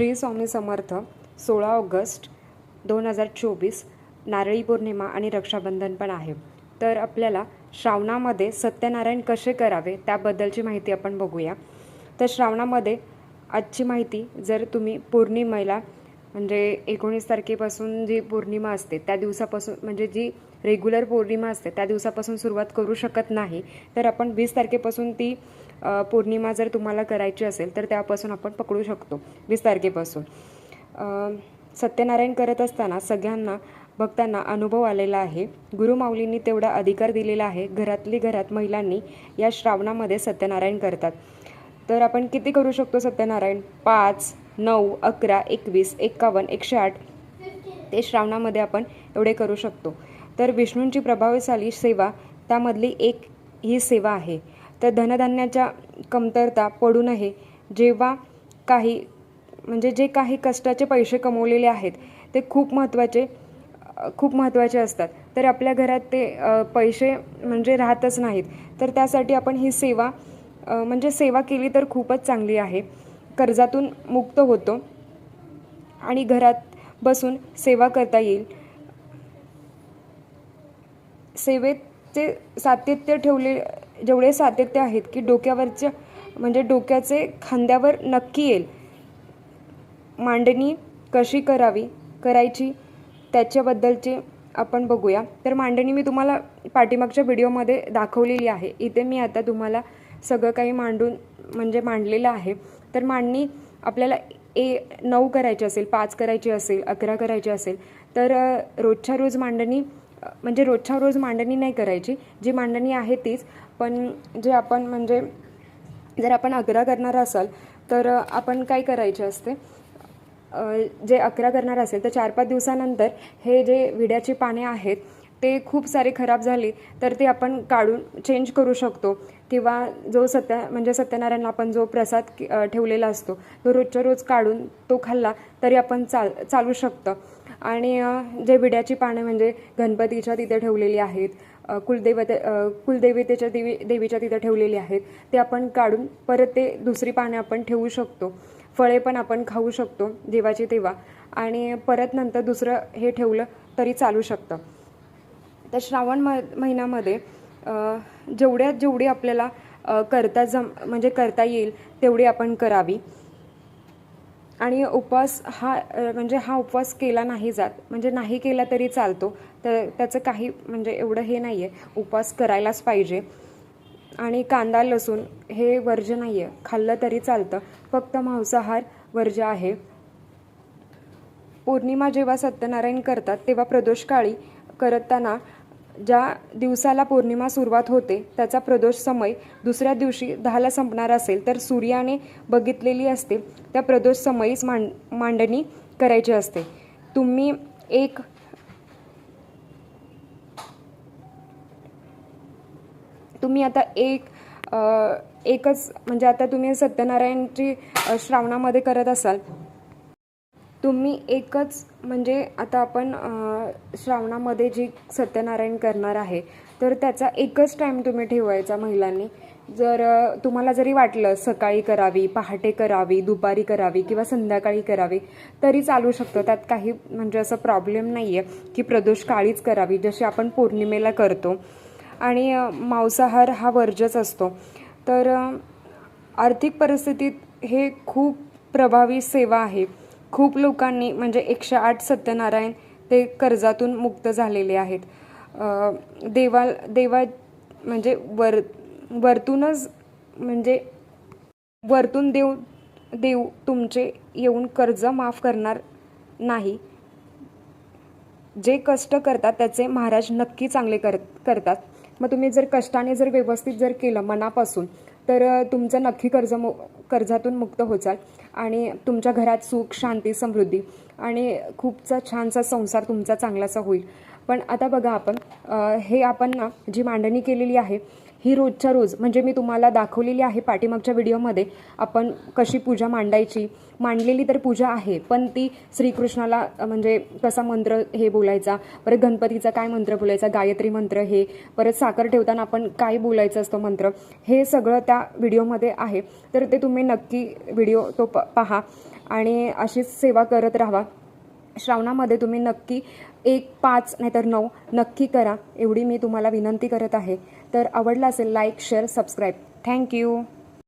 श्री स्वामी समर्थ सोळा ऑगस्ट दोन हजार चोवीस नारळी पौर्णिमा आणि रक्षाबंधन पण आहे. तर आपल्याला श्रावणामध्ये सत्यनारायण कसे करावे त्याबद्दलची माहिती आपण बघूया. तर श्रावणामध्ये आजची माहिती जर तुम्ही पौर्णिमेला म्हणजे एकोणीस तारखेपासून जी पौर्णिमा असते त्या दिवसापासून म्हणजे जी रेग्युलर पौर्णिमा असते त्या दिवसापासून सुरुवात करू शकत नाही. तर आपण वीस तारखेपासून ती पौर्णिमा जर तुम्हाला करायची असेल तर त्यापासून आपण पकडू शकतो वीस तारखेपासून. सत्यनारायण करत असताना सगळ्यांना भक्तांना अनुभव आलेला आहे. गुरुमाऊलींनी तेवढा अधिकार दिलेला आहे घरातली घरात महिलांनी या श्रावणामध्ये सत्यनारायण करतात. तर आपण किती करू शकतो सत्यनारायण? पाच. नऊ अकरा एकवीस एक्कावन्न एकशे आठ. ते श्रावणामध्ये आपण एवढे करू शकतो. तर विष्णूंची प्रभावशाली सेवा त्यामधली एक ही सेवा आहे. तर धनधान्याच्या कमतरता पडू नये. जेव्हा काही म्हणजे जे काही कष्टाचे पैसे कमवलेले आहेत ते खूप महत्त्वाचे खूप महत्त्वाचे असतात. तर आपल्या घरात ते पैसे म्हणजे राहतच नाहीत. तर त्यासाठी आपण ही सेवा म्हणजे सेवा केली तर खूपच चांगली आहे. कर्जातून मुक्त होतो आणि घरात बसून सेवा करता येईल. सेवेचे सातत्य ठेवले जेवढे सातत्य आहेत की डोक्यावरच्या म्हणजे डोक्याचे खांद्यावर नक्की येईल. मांडणी कशी करावी करायची त्याच्याबद्दलचे आपण बघूया. तर मांडणी मी तुम्हाला पाठीमागच्या व्हिडिओमध्ये दाखवलेली आहे. इथे मी आता तुम्हाला सगळं काही मांडून म्हणजे मांडलेलं आहे. तर मांडणी आपल्याला ए नऊ करायची असेल पाच करायची असेल अकरा करायची असेल तर रोजच्या रोज मांडणी म्हणजे रोजच्या रोज मांडणी नाही करायची. जी मांडणी आहे तीच पण जे आपण म्हणजे जर आपण अकरा करणार असाल तर आपण काय करायचे असते? जे अकरा करणार असेल तर चार पाच दिवसानंतर हे जे विड्याची पाने आहेत ते खूप सारे खराब झाले तर ते आपण काढून चेंज करू शकतो. किंवा जो सत्य म्हणजे सत्यनारायणला आपण जो प्रसाद ठेवलेला असतो तो रोजच्या रोज काढून तो खाल्ला तरी आपण चाल चालू शकतं. आणि जे विड्याची पाने म्हणजे गणपतीच्या तिथे ठेवलेली आहेत कुलदेवते कुलदेवतेच्या देवी देवीच्या तिथे ठेवलेली आहेत ते आपण काढून परत ते दुसरी पाने आपण ठेवू शकतो. फळे पण आपण खाऊ शकतो देवाची तेव्हा. आणि परत नंतर दुसरं हे ठेवलं तरी चालू शकतं. तर श्रावण म महिन्यामध्ये जेवढ्यात जेवढी आपल्याला करता जम म्हणजे करता येईल तेवढी आपण करावी. आणि उपवास हा म्हणजे हा उपवास केला नाही जात म्हणजे नाही केला तरी चालतो तर त्याचं काही म्हणजे एवढं हे नाही आहे उपवास करायलाच पाहिजे. आणि कांदा लसूण हे वर्ज्य नाही आहे खाल्लं तरी चालतं फक्त मांसाहार वर्ज्य आहे. पौर्णिमा जेव्हा सत्यनारायण करतात तेव्हा प्रदोषकाळी करताना ज्या दिवसाला पौर्णिमा सुरुवात होते त्याचा प्रदोष समय दुसऱ्या दिवशी दहाला संपणार असेल तर सूर्याने बघितलेली असते. त्या प्रदोष समयीच मांड मांडणी करायची असते. तुम्ही एक तुम्ही आता एक एकच म्हणजे आता तुम्ही सत्यनारायणची श्रावणामध्ये करत असाल तुम्ही एकच म्हणजे आता आपण श्रावणामध्ये जी सत्यनारायण करणार आहे तर त्याचा एकच टाईम तुम्ही ठेवायचा महिलांनी. जर तुम्हाला जरी वाटलं सकाळी करावी पहाटे करावी दुपारी करावी किंवा संध्याकाळी करावी तरी चालू शकतं. त्यात काही म्हणजे असं प्रॉब्लेम नाही आहे की प्रदोष काळीच करावी जशी आपण पौर्णिमेला करतो. आणि मांसाहार हा वर्जच असतो. तर आर्थिक परिस्थितीत हे खूप प्रभावी सेवा आहे. खूप लोकांनी म्हणजे एकशे आठ सत्यनारायण ते कर्जातून मुक्त झालेले आहेत. देवा देवा म्हणजे वर वरतूनच म्हणजे वरतून देव देव तुमचे येऊन कर्ज माफ करणार नाही. जे कष्ट करतात त्याचे महाराज नक्की चांगले कर करतात. मग तुम्ही जर कष्टाने जर व्यवस्थित जर केलं मनापासून तर तुमचं नक्की कर्ज मो कर्जातून मुक्त होचाल आणि तुमच्या घरात सुख शांती समृद्धी आणि खूपचा छानसा संसार तुमचा चांगलासा होईल. पण आता बघा आपण हे आपण ना जी मांडणी केलेली आहे ही रोजच्या रोज म्हणजे मी तुम्हाला दाखवलेली आहे पाठीमागच्या व्हिडिओमध्ये आपण कशी पूजा मांडायची. मांडलेली तर पूजा आहे पण ती श्रीकृष्णाला म्हणजे कसा मंत्र हे बोलायचा परत गणपतीचा काय मंत्र बोलायचा गायत्री मंत्र हे परत साखर ठेवताना आपण काय बोलायचं असतं मंत्र हे सगळं त्या व्हिडिओमध्ये आहे. तर ते तुम्ही नक्की व्हिडिओ तो प पहा आणि अशीच सेवा करत राहा. श्रावणामध्ये तुम्ही नक्की एक पाच नाहीतर नऊ नक्की करा. एवढी मी तुम्हाला विनंती करत आहे. तर आवडलं असेल लाईक शेअर सबस्क्राईब थँक्यू